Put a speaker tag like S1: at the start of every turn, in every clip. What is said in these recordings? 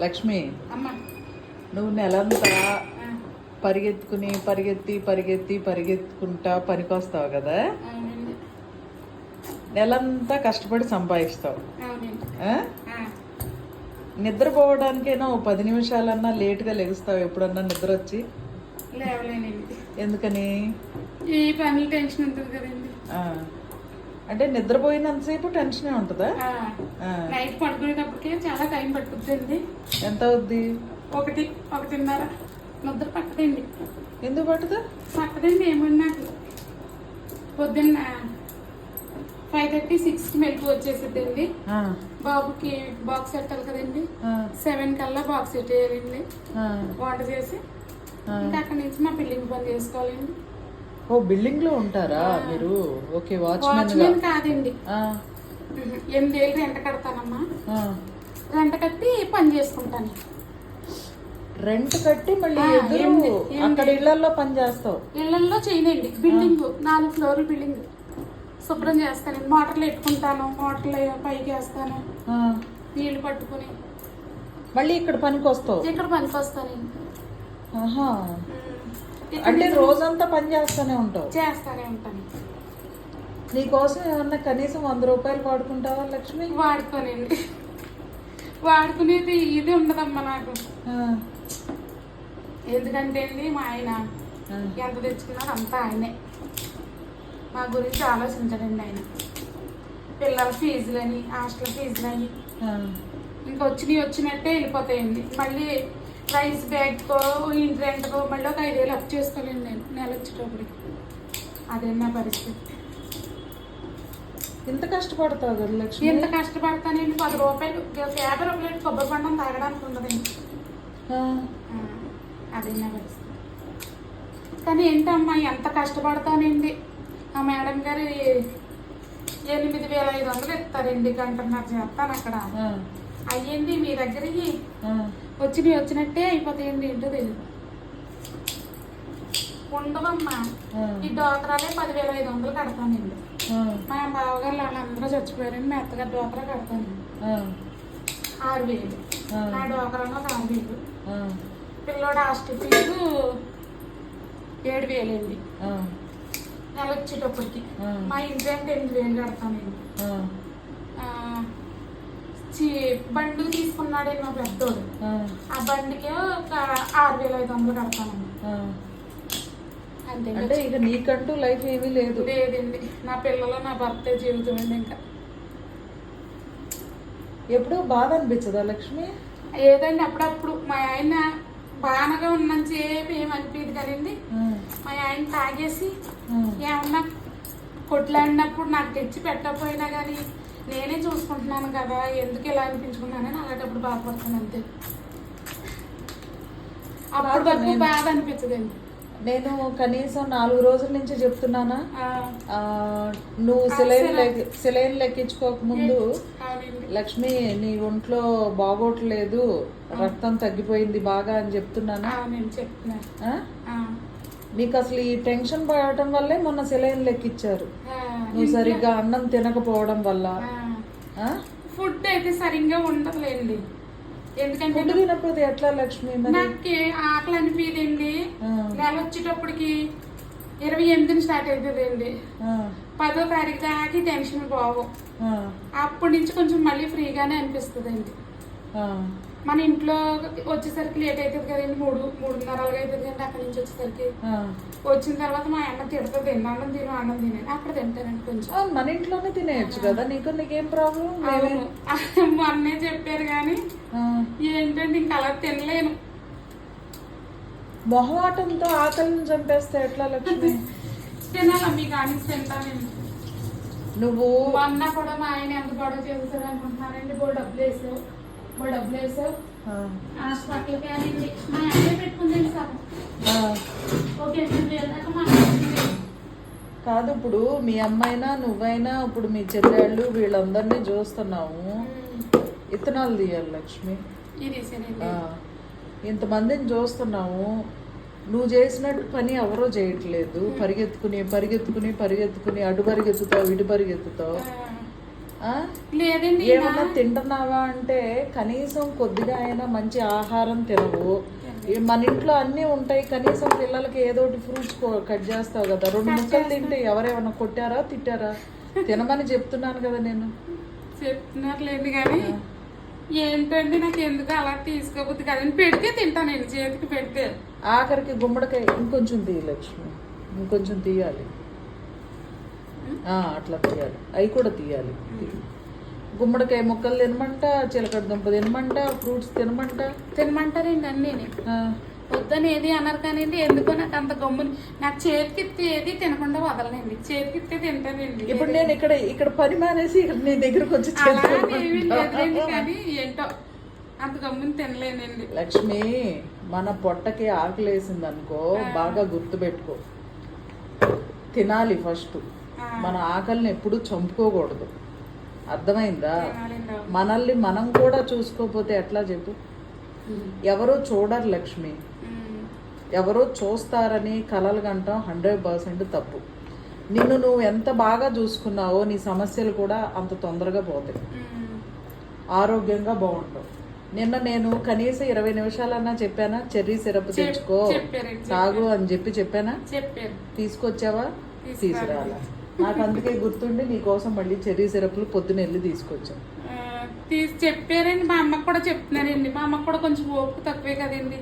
S1: లక్ష్మి నువ్వు నెలంతా పరిగెత్తుకుని పరిగెత్తి పరిగెత్తి పరిగెత్తుకుంటా పనికొస్తావు కదా? నెలంతా కష్టపడి సంపాదిస్తావు. నిద్రపోవడానికైనా ఓ పది నిమిషాలన్నా లేటుగా లెగుస్తావు ఎప్పుడన్నా నిద్ర వచ్చి ఎందుకని?
S2: ఈ పనులు టెన్షన్ ఉంటుంది కదండి.
S1: అంటే నిద్రపోయినంతసేపు టెన్షనే ఉంటుందా.
S2: నైట్ పడుకునేటప్పటికే చాలా టైం పట్టుకుంటుంది
S1: ఎంత అవుద్ది
S2: ఒకటి ఒకటిన్నర. నిద్ర పట్టదండి.
S1: ఎందుకు పట్టదు?
S2: పట్టదండి ఏమన్నా పొద్దున్న ఫైవ్ థర్టీ సిక్స్కి మెలకు వచ్చేసిద్దండి. బాబుకి బాక్స్ పెట్టాలి కదండి. సెవెన్ కల్లా బాక్స్ పెట్టేయాలండి.
S1: ఆ,
S2: వంట చేసి. ఇంకా అక్కడి నుంచి మా బిల్డింగ్ పని చేసుకోవాలండి.
S1: ఓ బిల్డింగ్లో ఉంటారా మీరు? ఓకే వాచ్మెన్
S2: కాదండి.
S1: ఆ,
S2: ఉహు. ఎనిమిదేళ్ళు రెంట కడతానమ్మా. రెంట కట్టి పని చేసుకుంటాను.
S1: రెంట్ కట్టి మళ్ళీ ఎదురు
S2: ఎనిమిది, ఎనిమిది.
S1: అక్కడ ఇళ్ళలో పని చేస్తావు.
S2: ఇళ్ళలో చేయనండి. బిల్డింగ్ నాలుగు ఫ్లోర్ల బిల్డింగ్. శుభ్రం చేస్తానండి మోటార్లు పెట్టుకుంటాను. మోటార్లు పైకి వేస్తాను. నీళ్ళు పట్టుకుని.
S1: మళ్ళీ ఇక్కడ పనికి వస్తావు
S2: ఇక్కడ పనికి వస్తానండి
S1: ఆహా.
S2: ఉమ్. ఇక్కడ
S1: అంటే రోజంతా పని చేస్తానే ఉంటావు.
S2: చేస్తానే ఉంటాను.
S1: నీకోసం ఏమన్నా కనీసం వంద రూపాయలు వాడుకుంటావా లక్ష్మి?
S2: వాడుకోనండి. వాడుకునేది ఇది ఉండదమ్మా నాకు. ఎందుకంటే అండి మా ఆయన ఎంత తెచ్చుకున్నారో అంతా ఆయనే. మా గురించి ఆలోచించడండి ఆయన. పిల్లల ఫీజులని హాస్టల్ ఫీజులని. ఇంకా వచ్చినవి వచ్చినట్టే వెళ్ళిపోతాయండి. మళ్ళీ రైస్ బ్యాగ్కో ఇంటి రెంట్కో మళ్ళీ ఒక ఐదేళ్ళు అప్ చేసుకోలేండి నేను నెల వచ్చేటప్పటికి. అదే నా పరిస్థితి.
S1: ఇంత కష్టపడతావు కదా లక్ష్మి?
S2: ఎంత కష్టపడతానండి పది రూపాయలు యాభై రూపాయలు కొబ్బరి పండం తాగడానికి ఉండదండి అదే నా పరిస్థితి. కానీ ఏంటమ్మా ఎంత కష్టపడతానండి ఆ మేడం గారు ఎనిమిది వేల ఐదు వందలు ఇస్తారండి గంటన్నర చేస్తాను అక్కడ. అయ్యింది మీ దగ్గరికి. వచ్చినవి వచ్చినట్టే అయిపోతాయండి ఏంటో తెలియదు ఉండవమ్మా. ఈ డోకరాలే పదివేల ఐదు వందలు కడతానండి. మా బావగారు వాళ్ళందరూ చచ్చిపోయారండి మా అత్తగారు డోకరా కడతానండి. ఆరు వేలు.
S1: ఆ.
S2: నా డోకరాలో ఒక ఆరు వేలు. పిల్లోడు హాస్టల్ ఫీజు ఏడు వేలండి.
S1: ఆ,
S2: నెల వచ్చేటప్పటికి. మా ఇంటి అంటే ఎనిమిది వేలు కడతానండి. బండి తీసుకున్నాడండి మా పెద్దోడు.
S1: ఆ,
S2: బండికి ఒక ఆరు వేల ఐదు వందలు కడతానండి
S1: అంటే ఇక. నీకంటూ లైఫ్ ఏమీ లేదు.
S2: లేదండి. నా పిల్లలు నా భర్త జీవితం అండి ఇంకా.
S1: ఎప్పుడూ బాధ అనిపించదా లక్ష్మి?
S2: ఏదండి అప్పుడప్పుడు. మా ఆయన బాగానే ఉన్నంతసేపు ఏమనిపించదు కదండి.
S1: ఆ,
S2: మా ఆయన తాగేసి ఏమన్నా కొట్లాడినప్పుడు నాకు తెచ్చి పెట్టకపోయినా కానీ నేనే చూసుకుంటున్నాను కదా ఎందుకు ఇలా అనిపించుకున్నానని అలాంటప్పుడు బాధపడతాను అంతే. అప్పుడు వరకు బాధ అనిపించదండి.
S1: నేను కనీసం నాలుగు రోజుల నుంచి చెప్తున్నానా? నువ్వు సిలైన్
S2: సెలైన్.
S1: లెక్క సిలైన్ లెక్కించుకోక ముందు లక్ష్మి నీ ఒంట్లో బాగోట్లేదు రక్తం తగ్గిపోయింది బాగా అని చెప్తున్నానా? నీకు అసలు ఈ టెన్షన్ పడటం వల్లే మొన్న సిలైన్ లెక్కిచ్చారు. నువ్వు సరిగ్గా అన్నం తినకపోవడం వల్ల?
S2: ఫుడ్ అయితే సరిగ్గా ఉండదులేండి. ఎందుకంటే
S1: ఫుడ్ తినకపోతే ఎట్లా లక్ష్మి
S2: నాకు ఆకలి అనిపించదండి నెల వచ్చేటప్పటికి ఇరవై ఎనిమిదిని స్టార్ట్ అవుతుందండి పదో తారీఖు దాకా టెన్షన్ బాగు అప్పటి నుంచి కొంచెం మళ్ళీ ఫ్రీగానే అనిపిస్తుందండి.
S1: ఆ,
S2: మన ఇంట్లో వచ్చేసరికి లేట్ అవుతుంది కదండి మూడు మూడున్నర అలాగ అవుతుంది కదండి అక్కడి నుంచి వచ్చేసరికి. వచ్చిన తర్వాత మా అన్న తిడుతుంది అన్నం తిను అన్నం తినండి అక్కడ తింటానండి కొంచెం.
S1: మన ఇంట్లోనే తినేయచ్చు కదా నీకు నీకేం ప్రాబ్లం?
S2: మొన్నే చెప్పారు కానీ ఏంటంటే ఇంకా అలా తినలేను.
S1: మొహమాటంతో ఆకలిని చంపేస్తే ఎట్లా లక్ష్మి?
S2: తినాలా మీకు కానీ తింటానండి
S1: నువ్వు
S2: మొన్న కూడా మా ఆయన ఎంత గొడవ చేస్తారు అనుకుంటున్నారండి బో డబ్బులు వేసావు డబ్బులు వేసావు మా అమ్మే పెట్టుకుందండి సార్. ఓకే మా.
S1: కాదు ఇప్పుడు మీ అమ్మైనా నువ్వైనా ఇప్పుడు మీ చెల్లెళ్ళు వీళ్ళందరినీ చూస్తున్నావు.
S2: ఉమ్,
S1: ఇత్తనాలు తీయాలి లక్ష్మి. ఇంతమందిని చూస్తున్నావు. నువ్వు చేసినట్టు పని ఎవరో చేయట్లేదు. పరిగెత్తుకుని పరిగెత్తుకుని పరిగెత్తుకుని అటు పరిగెత్తుతావు ఇటు పరిగెత్తుతావు?
S2: లేదండి
S1: ఏమన్నా తింటున్నావా అంటే కనీసం కొద్దిగా అయినా మంచి ఆహారం తినవు. మన ఇంట్లో అన్నీ ఉంటాయి కనీసం పిల్లలకి ఏదో ఒకటి ఫ్రూట్స్ కట్ చేస్తావు కదా. రెండు ముక్కలు తింటే ఎవరేమన్నా కొట్టారా తిట్టారా? తినమని చెప్తున్నాను కదా నేను.
S2: చెప్తున్నారు లేదు కానీ ఏంటండి నాకు ఎందుకు అలా తీసుకోబుద్ది కదండి పెడితే తింటానండి చేతికి పెడితే.
S1: ఆఖరికి గుమ్మడికాయ ఇంకొంచెం తీయ లక్ష్మి ఇంకొంచెం తీయాలి. అట్లా తీయాలి. అవి కూడా తీయాలి. గుమ్మడికాయ ముక్కలు తినమంట చిలకడ దుంప తినమంట ఫ్రూట్స్ తినమంట.
S2: తినమంటారండి అన్నీ
S1: ఆ,
S2: వద్దని ఏది అన్నారు కానీ ఎందుకో నాకు అంత గమ్ముని నాకు చేతికి ఏది తినకుండా వదలనండి. చేతికి ఇస్తే తింటానండి.
S1: ఇప్పుడు నేను ఇక్కడ ఇక్కడ పని మానేసి ఇక్కడ నీ దగ్గరకు వచ్చి
S2: కానీ ఏంటో అంత గమ్ముని తినలేనండి.
S1: లక్ష్మి మన పొట్టకి ఆకలేసింది అనుకో బాగా గుర్తుపెట్టుకో. తినాలి ఫస్ట్. మన ఆకలిని ఎప్పుడు చంపుకోకూడదు. అర్థమైందా. మనల్ని మనం కూడా చూసుకోకపోతే ఎట్లా చెప్పు? ఎవరో చూడరు లక్ష్మి. ఎవరో చూస్తారని కలలు కంటాం హండ్రెడ్ పర్సెంట్ తప్పు. నిన్ను నువ్వు ఎంత బాగా చూసుకున్నావో నీ సమస్యలు కూడా అంత తొందరగా పోతాయి. ఆరోగ్యంగా బాగుంటావు. నిన్న నేను కనీసం ఇరవై నిమిషాలన్నా చెప్పానా? చెర్రీ సిరప్ తెచ్చుకో. తాగు అని చెప్పి చెప్పానా? తీసుకొచ్చావా. తీసుకురాలా నాకు అందుకే గుర్తుండి నీ కోసం మళ్ళీ చెర్రీ సిరప్లు పొద్దున వెళ్ళి తీసుకొచ్చాను
S2: ఆ, తీసి చెప్పారండి మా అమ్మకి కూడా చెప్తున్నానండి. మా అమ్మకి కూడా కొంచెం ఓపిక తక్కువే కదండి.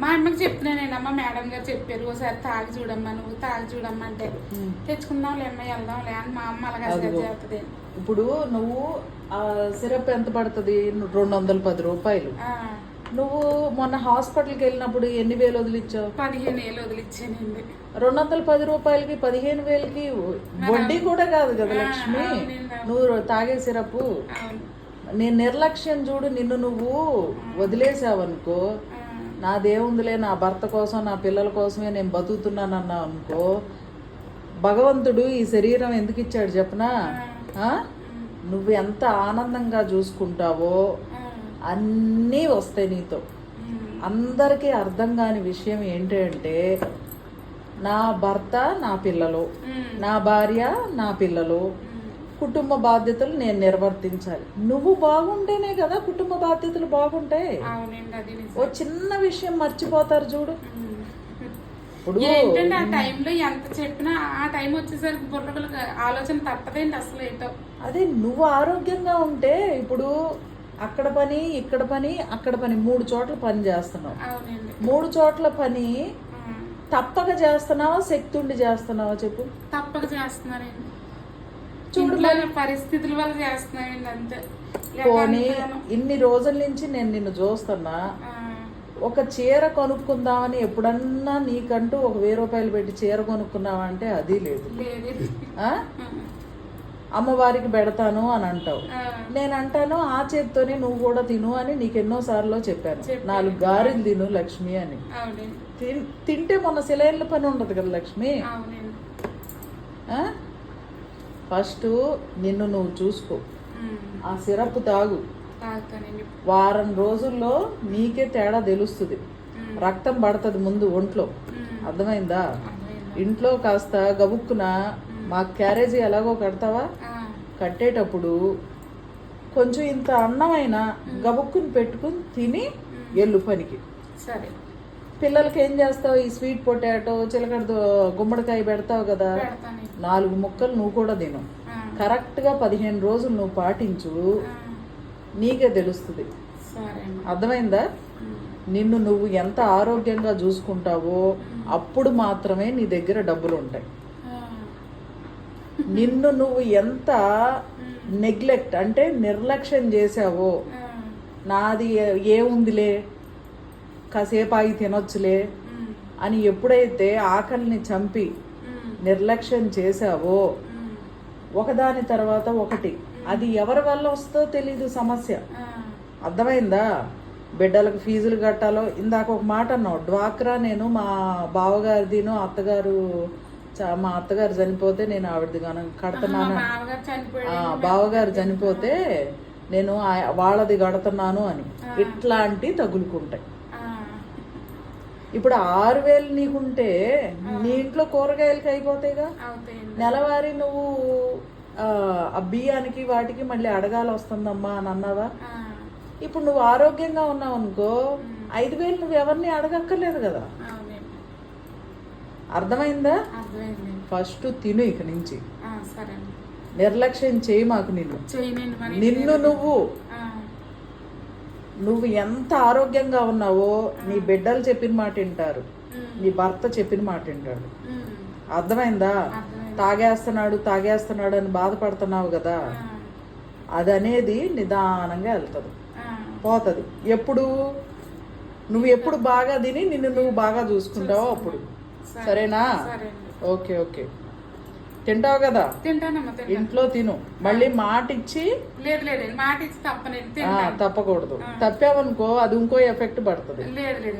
S2: మా అమ్మకి చెప్తున్నానండి అమ్మ మేడం గారు చెప్పారు ఒకసారి తాగి చూడమ్మా నువ్వు తాగి చూడమ్మా అంటే. తెచ్చుకుందాంలే అమ్మ వెళ్దాంలే అని మా అమ్మ అలాగే. చేస్తుంది.
S1: ఇప్పుడు నువ్వు ఆ సిరప్ ఎంత పడుతుంది? రెండు వందల పది రూపాయలు. నువ్వు మొన్న హాస్పిటల్కి వెళ్ళినప్పుడు ఎన్ని వేలు వదిలిచ్చావు?
S2: పదిహేను ఏళ్ళు వదిలిచ్చానండి.
S1: రెండు వందల పది రూపాయలకి పదిహేను వేలకి వడ్డీ కూడా కాదు కదా లక్ష్మి. నువ్వు తాగే సిరప్.
S2: అవును.
S1: నీ నిర్లక్ష్యం చూడు నిన్ను నువ్వు వదిలేసావనుకో నాదేముందిలే నా భర్త కోసం నా పిల్లల కోసమే నేను బతుకుతున్నాను అన్నావు అనుకో భగవంతుడు ఈ శరీరం ఎందుకు ఇచ్చాడు చెప్పనా? నువ్వు ఎంత ఆనందంగా చూసుకుంటావో అన్నీ వస్తాయి నీతో. అందరికీ అర్థం కాని విషయం ఏంటంటే నా భర్త నా పిల్లలు నా భార్య నా పిల్లలు. కుటుంబ బాధ్యతలు నేను నిర్వర్తించాలి. నువ్వు బాగుంటేనే కదా కుటుంబ బాధ్యతలు బాగుంటాయి. ఓ చిన్న విషయం మర్చిపోతారు చూడు.
S2: ఏంటంటే ఆ టైంలో ఎంత చెప్పినా ఆ టైం వచ్చేసరికి బుర్రలకు ఆలోచన తప్పదండి అసలు ఏంటో?
S1: అదే నువ్వు ఆరోగ్యంగా ఉంటే ఇప్పుడు అక్కడ పని ఇక్కడ పని అక్కడ పని. మూడు చోట్ల పని చేస్తున్నావు. మూడు చోట్ల పని తప్పక చేస్తున్నావా శక్తి ఉండి చేస్తున్నావా చెప్పు?
S2: తప్పక చేస్తున్నారండి
S1: చూడు
S2: పరిస్థితుల వల్ల అంతే.
S1: పోనీ ఇన్ని రోజుల నుంచి నేను నిన్ను చూస్తున్నా. ఒక చీర కొనుక్కుందామని ఎప్పుడన్నా నీకంటూ ఒక వెయ్యి రూపాయలు పెట్టి చీర కొనుక్కున్నావా అంటే అది లేదు? అమ్మవారికి పెడతాను అని అంటావు. నేను అంటాను ఆ చేత్తోనే నువ్వు కూడా తిను అని నీకు ఎన్నో సార్లు చెప్పాను. నాలుగు గారెలు తిను లక్ష్మి అని. తింటే మొన్న సిలైన్ల పని ఉండదు కదా లక్ష్మి? ఫస్ట్ నిన్ను నువ్వు చూసుకో. ఆ సిరప్ తాగు. వారం రోజుల్లో నీకే తేడా తెలుస్తుంది. రక్తం పడుతుంది ముందు ఒంట్లో. అర్థమైంది. ఇంట్లో కాస్త గబుక్కున మా క్యారేజీ ఎలాగో కడతావా? కట్టేటప్పుడు కొంచెం ఇంత అన్నమైన గబుక్కుని పెట్టుకుని తిని ఎల్లు పనికి.
S2: సరే.
S1: పిల్లలకి ఏం చేస్తావు? ఈ స్వీట్ పొటాటో చిలకడ గుమ్మడికాయ పెడతావు కదా? నాలుగు ముక్కలు నువ్వు కూడా తిను. కరెక్ట్గా పదిహేను రోజులు నువ్వు పాటించు. నీకే తెలుస్తుంది. అర్థమైందా? నిన్ను నువ్వు ఎంత ఆరోగ్యంగా చూసుకుంటావో అప్పుడు మాత్రమే నీ దగ్గర డబ్బులు ఉంటాయి నిన్ను నువ్వు ఎంత నెగ్లెక్ట్ అంటే నిర్లక్ష్యం చేసావో నాది ఏ- ఏముందిలే కాసేపు ఆగి తినొచ్చులే? అని ఎప్పుడైతే ఆకలిని చంపి నిర్లక్ష్యం చేసావో ఒకదాని తర్వాత ఒకటి. అది ఎవరి వల్ల వస్తుందో తెలీదు సమస్య. అర్థమైందా? బిడ్డలకు ఫీజులు కట్టాలో. ఇందాక ఒక మాట అన్నావు డ్వాక్రా నేను మా బావగారిదిను అత్తగారు మా అత్తగారు చనిపోతే నేను ఆవిడది గాను
S2: మా
S1: కడుతున్నాను
S2: బావగారు
S1: చనిపోతే నేను వాళ్ళది కడుతున్నాను అని. ఇట్లాంటి తగులుకుంటాయి. ఇప్పుడు ఆరు వేలు నీకుంటే నీ ఇంట్లో కూరగాయలకి అయిపోతాయిగా? నెలవారీ నువ్వు ఆ, బియ్యానికి వాటికి మళ్ళీ అడగాలి వస్తుందమ్మా అని అన్నావా? ఇప్పుడు నువ్వు ఆరోగ్యంగా ఉన్నావు అనుకో ఐదు వేలు నువ్వు ఎవరిని అడగక్కర్లేదు కదా. అర్థమైందా? ఫస్ట్ తిను ఇక నుంచి. నిర్లక్ష్యం చేయి మాకు నిన్ను. నిన్ను నువ్వు. నువ్వు ఎంత ఆరోగ్యంగా ఉన్నావో నీ బిడ్డలు చెప్పిన మాట వింటారు. నీ భర్త చెప్పిన మాట వింటాడు అర్థమైందా. తాగేస్తున్నాడు తాగేస్తున్నాడు అని బాధపడుతున్నావు కదా. అది అనేది నిదానంగా వెళ్తుంది. పోతుంది. ఎప్పుడు? నువ్వు ఎప్పుడు బాగా తిని నిన్ను నువ్వు బాగా చూసుకుంటావో అప్పుడు. సరేనా? Okay okay. తింటావు కదా? ఇంట్లో తిను. మళ్ళీ మాట ఇచ్చి
S2: లేదు లేదు. మాట ఇచ్చి
S1: తప్పకూడదు. తప్పావనుకో అది ఇంకో ఎఫెక్ట్ పడుతుంది.
S2: లేదు లేదు